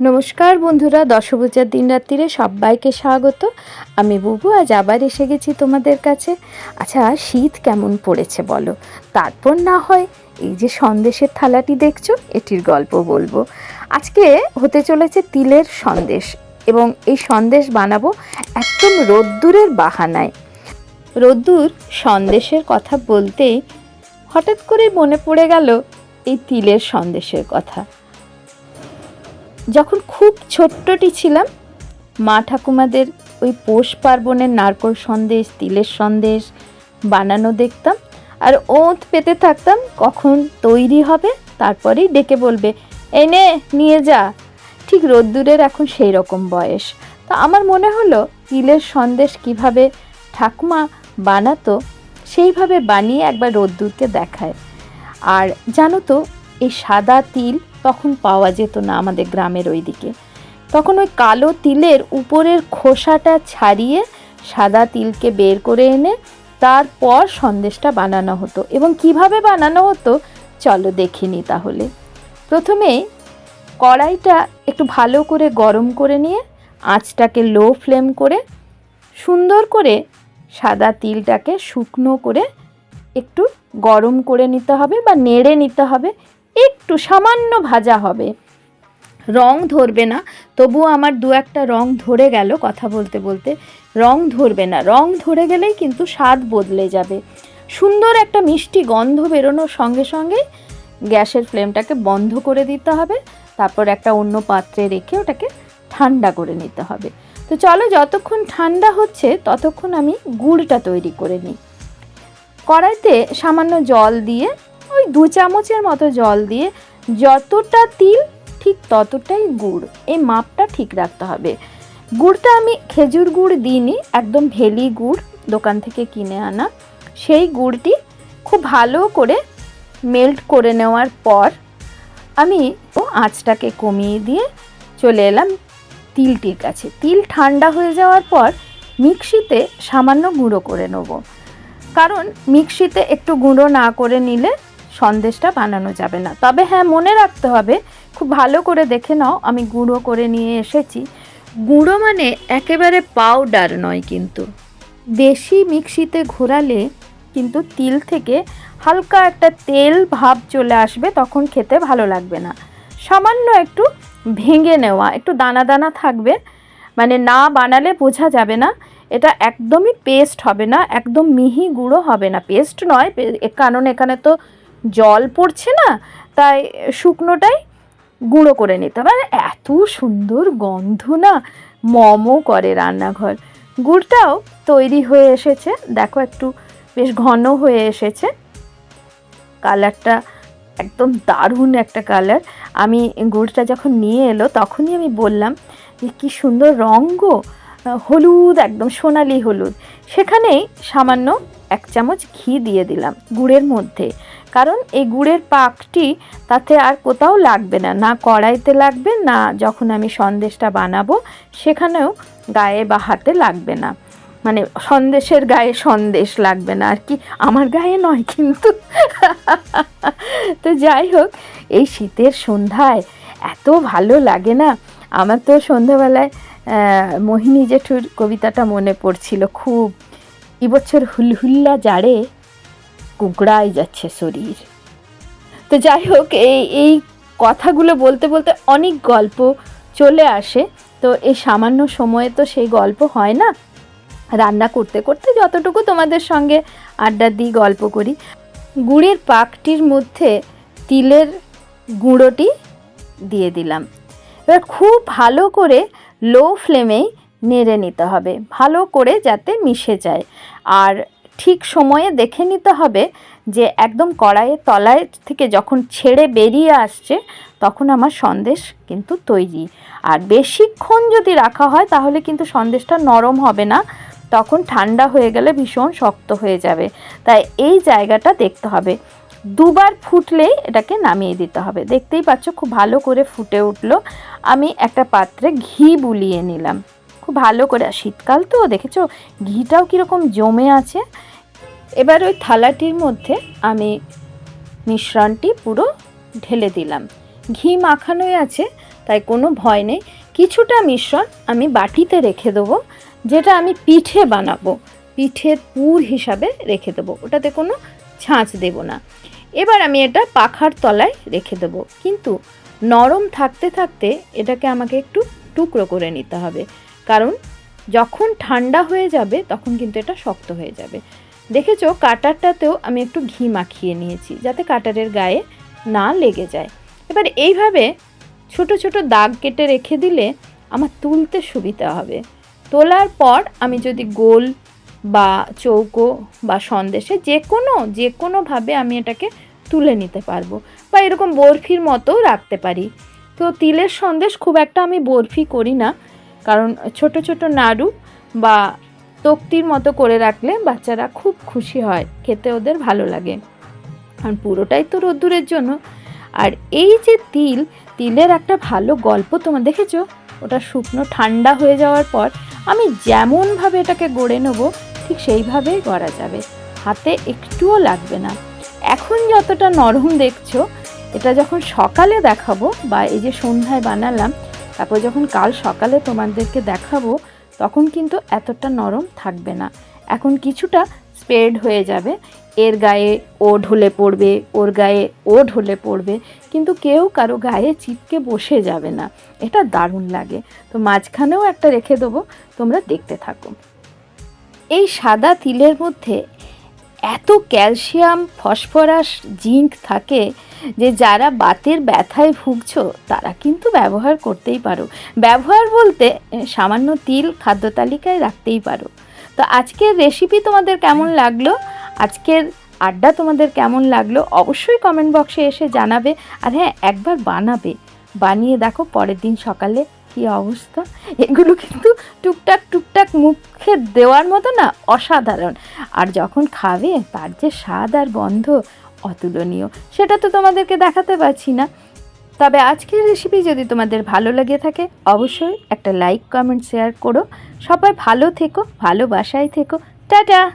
নমস্কার বন্ধুরা, দশভূজার দিন রাত্রিরে সবাইকে স্বাগত। আমি বুবু, আজ আবার এসে গেছি তোমাদের কাছে। আচ্ছা শীত কেমন পড়েছে বলো? তারপর না হয় এই যে সন্দেশের থালাটি দেখছ, এটির গল্প বলব। আজকে হতে চলেছে তিলের সন্দেশ এবং এই সন্দেশ বানাবো একদম রোদ্দুরের বাহানায়। রোদ্দুর সন্দেশের কথা বলতেই হঠাৎ করে মনে পড়ে গেল এই তিলের সন্দেশের কথা। যখন খুব ছোট্টটি ছিলাম, মা ঠাকুমাদের ওই পৌষ পার্বণের নারকোল সন্দেশ, তিলের সন্দেশ বানানো দেখতাম আর ওঁত পেতে থাকতাম কখন তৈরি হবে তারপরেই ডেকে বলবে এনে নিয়ে যা। ঠিক রোদ্দুরের এখন সেই রকম বয়স। তো আমার মনে হলো তিলের সন্দেশ কীভাবে ঠাকুমা বানাতো সেইভাবে বানিয়ে একবার রোদ্দুরকে দেখায়। আর জানো তো, এই সাদা তিল তখন পাওয়া যেত না আমাদের গ্রামের ওইদিকে। তখন ওই কালো তিলের উপরের খোসাটা ছাড়িয়ে সাদা তিলকে বের করে এনে তারপর সন্দেশটা বানানো হতো। এবং কীভাবে বানানো হতো, চলো দেখিনি তাহলে। প্রথমে কড়াইটা একটু ভালো করে গরম করে নিয়ে আঁচটাকে লো ফ্লেম করে সুন্দর করে সাদা তিলটাকে শুকনো করে একটু গরম করে নিতে হবে বা নেড়ে নিতে হবে একটু সামান্য ভাজা হবে। রং ধরবে না, তবুও আমার দু একটা রং ধরে গেল কথা বলতে বলতে। রং ধরবে না, রং ধরে গেলেই কিন্তু স্বাদ বদলে যাবে। সুন্দর একটা মিষ্টি গন্ধ বেরোনোর সঙ্গে সঙ্গে গ্যাসের ফ্লেমটাকে বন্ধ করে দিতে হবে, তারপর একটা অন্য পাত্রে রেখে ওটাকে ঠান্ডা করে নিতে হবে। তো চলো যতক্ষণ ঠান্ডা হচ্ছে, ততক্ষণ আমি গুড়টা তৈরি করে নিই। কড়াইতে সামান্য জল দিয়ে ওই দু চামচের মতো জল দিয়ে যতটা তিল, ঠিক ততটাই গুড়। এই মাপটা ঠিক রাখতে হবে। গুড়টা আমি খেজুর গুড় দিইনি, একদম ভেলি গুড় দোকান থেকে কিনে আনা। সেই গুড়টি খুব ভালো করে মেল্ট করে নেওয়ার পর আমি ও আঁচটাকে কমিয়ে দিয়ে চলে এলাম তিলটির কাছে। তিল ঠান্ডা হয়ে যাওয়ার পর মিক্সিতে সামান্য গুঁড়ো করে নেব। কারণ মিক্সিতে একটু গুঁড়ো না করে নিলে সন্দেশটা বানানো যাবে না। তবে হ্যাঁ মনে রাখতে হবে খুব ভালো করে দেখে নাও আমি গুঁড়ো করে নিয়ে এসেছি। গুঁড়ো মানে একেবারে পাউডার নয় কিন্তু। বেশি মিক্সিতে ঘোরালে কিন্তু তিল থেকে হালকা একটা তেল ভাব চলে আসবে তখন খেতে ভালো লাগবে না। সামান্য একটু ভেঙে নেওয়া একটু দানা দানা থাকবে মানে না বানালে বোঝা যাবে না। এটা একদমই পেস্ট হবে না একদম মিহি গুঁড়ো হবে না। পেস্ট নয় কারণ এখানে তো জল পড়ছে না, তাই শুকনোটাই গুঁড়ো করে নিতে হবে এত সুন্দর গন্ধ না, মমও করে রান্নাঘর। গুড়টাও তৈরি হয়ে এসেছে। দেখো একটু বেশ ঘন হয়ে এসেছে। কালারটা একদম দারুণ একটা কালার। আমি গুড়টা যখন নিয়ে এলো, তখনই আমি বললাম যে, কী সুন্দর রঙ গো, হলুদ, একদম সোনালি হলুদ। সেখানেই সামান্য এক চামচ ঘি দিয়ে দিলাম গুড়ের মধ্যে। কারণ এই গুড়ের পাকটি তাতে আর কোথাও লাগবে না না কড়াইতে লাগবে, না যখন আমি সন্দেশটা বানাবো সেখানেও গায়ে বা হাতে লাগবে না। মানে সন্দেশের গায়ে সন্দেশ লাগবে না, আর কি আমার গায়ে নয় কিন্তু। তো যাই হোক, এই শীতের সন্ধ্যায় এত ভালো লাগে না। আমার তো সন্ধ্যাবেলায় মোহিনী জেঠুর কবিতাটা মনে পড়ছিল খুব। এবছর হুলহুল্লা জাড়ে কুকড়াই যাচ্ছে শরীর। তো যাই হোক, এই এই কথাগুলো বলতে বলতে অনেক গল্প চলে আসে। তো এই সামান্য সময়ে তো সেই গল্প হয় না। রান্না করতে করতে যতটুকু তোমাদের সঙ্গে আড্ডা দিই গল্প করি, গুড়ের পাকটির মধ্যে তিলের গুঁড়োটি দিয়ে দিলাম। এবার খুব ভালো করে লো ফ্লেমেই নেড়ে নিতে হবে। ভালো করে যাতে মিশে যায়। আর ঠিক সময়ে দেখে নিতে হবে যে একদম কড়াইয়ের তলায় থেকে যখন ছেড়ে বেরিয়ে আসছে, তখন আমার সন্দেশ কিন্তু তৈরি। আর বেশিক্ষণ যদি রাখা হয়, তাহলে কিন্তু সন্দেশটা নরম হবে না। তখন ঠান্ডা হয়ে গেলে ভীষণ শক্ত হয়ে যাবে। তাই এই জায়গাটা দেখতে হবে। দুবার ফুটলেই এটাকে নামিয়ে দিতে হবে। দেখতেই পাচ্ছ খুব ভালো করে ফুটে উঠল। আমি একটা পাত্রে ঘি বুলিয়ে নিলাম। খুব ভালো করে। শীতকাল তো, দেখেছ? ঘিটাও কীরকম জমে আছে। এবার ওই থালাটির মধ্যে আমি মিশ্রণটি পুরো ঢেলে দিলাম। ঘি মাখানোই আছে, তাই কোনো ভয় নেই। কিছুটা মিশ্রণ আমি বাটিতে রেখে দেবো, যেটা আমি পিঠে বানাবো। পিঠের পুর হিসাবে রেখে দেবো, ওটাতে কোনো ছাঁচ দেব না। এবার আমি এটা পাখার তলায় রেখে দেবো। কিন্তু নরম থাকতে থাকতে এটাকে আমাকে একটু টুকরো করে নিতে হবে। কারণ যখন ঠান্ডা হয়ে যাবে, তখন কিন্তু এটা শক্ত হয়ে যাবে। দেখেছ, কাটারটাতেও আমি একটু ঘি মাখিয়ে নিয়েছি, যাতে কাটারের গায়ে না লেগে যায়। এবার এইভাবে ছোট ছোট দাগ কেটে রেখে দিলে আমার তুলতে সুবিধা হবে। তোলার পর আমি যদি গোল বা চৌকো বা সন্দেশে যে কোনো যে কোনোভাবে আমি এটাকে তুলে নিতে পারব বা এরকম বরফির মতোও রাখতে পারি। তো তিলের সন্দেশ খুব একটা আমি বরফি করি না, কারণ ছোট ছোট নাড়ু বা তক্তির মতো করে রাখলে বাচ্চারা খুব খুশি হয়, খেতে ওদের ভালো লাগে। আর পুরোটাই তো রোদ্দুরের জন্য। আর এই যে তিল, তিলের একটা ভালো গল্প তোমার দেখেছ? ওটা শুকনো ঠান্ডা হয়ে যাওয়ার পর আমি যেমনভাবে এটাকে গড়ে নেব, ঠিক সেইভাবেই করা যাবে। হাতে একটুও লাগবে না। এখন যতটা নরম দেখছ, এটা যখন সকালে দেখাবো বা এই যে সন্ধ্যায় বানালাম, তারপর যখন কাল সকালে তোমাদেরকে দেখাবো তখন কিন্তু এতটা নরম থাকবে না। এখন কিছুটা স্প্রেড হয়ে যাবে। এর গায়ে ও ঢলে পড়বে, ওর গায়ে ও ঢলে পড়বে, কিন্তু কেউ কারও গায়ে চিপকে বসে যাবে না। এটা দারুণ লাগে। তো মাঝখানেও একটা রেখে দেবো, তোমরা দেখতে থাকো। এই সাদা তিলের মধ্যে এত ক্যালসিয়াম, ফসফরাস, জিঙ্ক থাকে যে যারা বাতের ব্যথায় ভুগছো, তারা কিন্তু ব্যবহার করতেই পারো। ব্যবহার বলতে সামান্য তিল খাদ্য তালিকায় রাখতেই পারো। তো আজকের রেসিপি তোমাদের কেমন লাগল? আজকের আড্ডা তোমাদের কেমন লাগল? অবশ্যই কমেন্ট বক্সে এসে জানাবে। আর হ্যাঁ একবার বানাবে। বানিয়ে দেখো পরের দিন সকালে কি অবস্থা। এগুলো কিন্তু টুকটাক টুকটাক মুখে দেওয়ার মতো না, অসাধারণ। আর যখন খাবে, তার যে স্বাদ আর গন্ধ অতুলনীয়। সেটা তো তোমাদেরকে দেখাতে পারছি না। তবে আজকের রেসিপি যদি তোমাদের ভালো লাগে থাকে, অবশ্যই একটা লাইক কমেন্ট শেয়ার করো। সবাই ভালো থেকো, ভালোবাসায় থেকো। টাটা!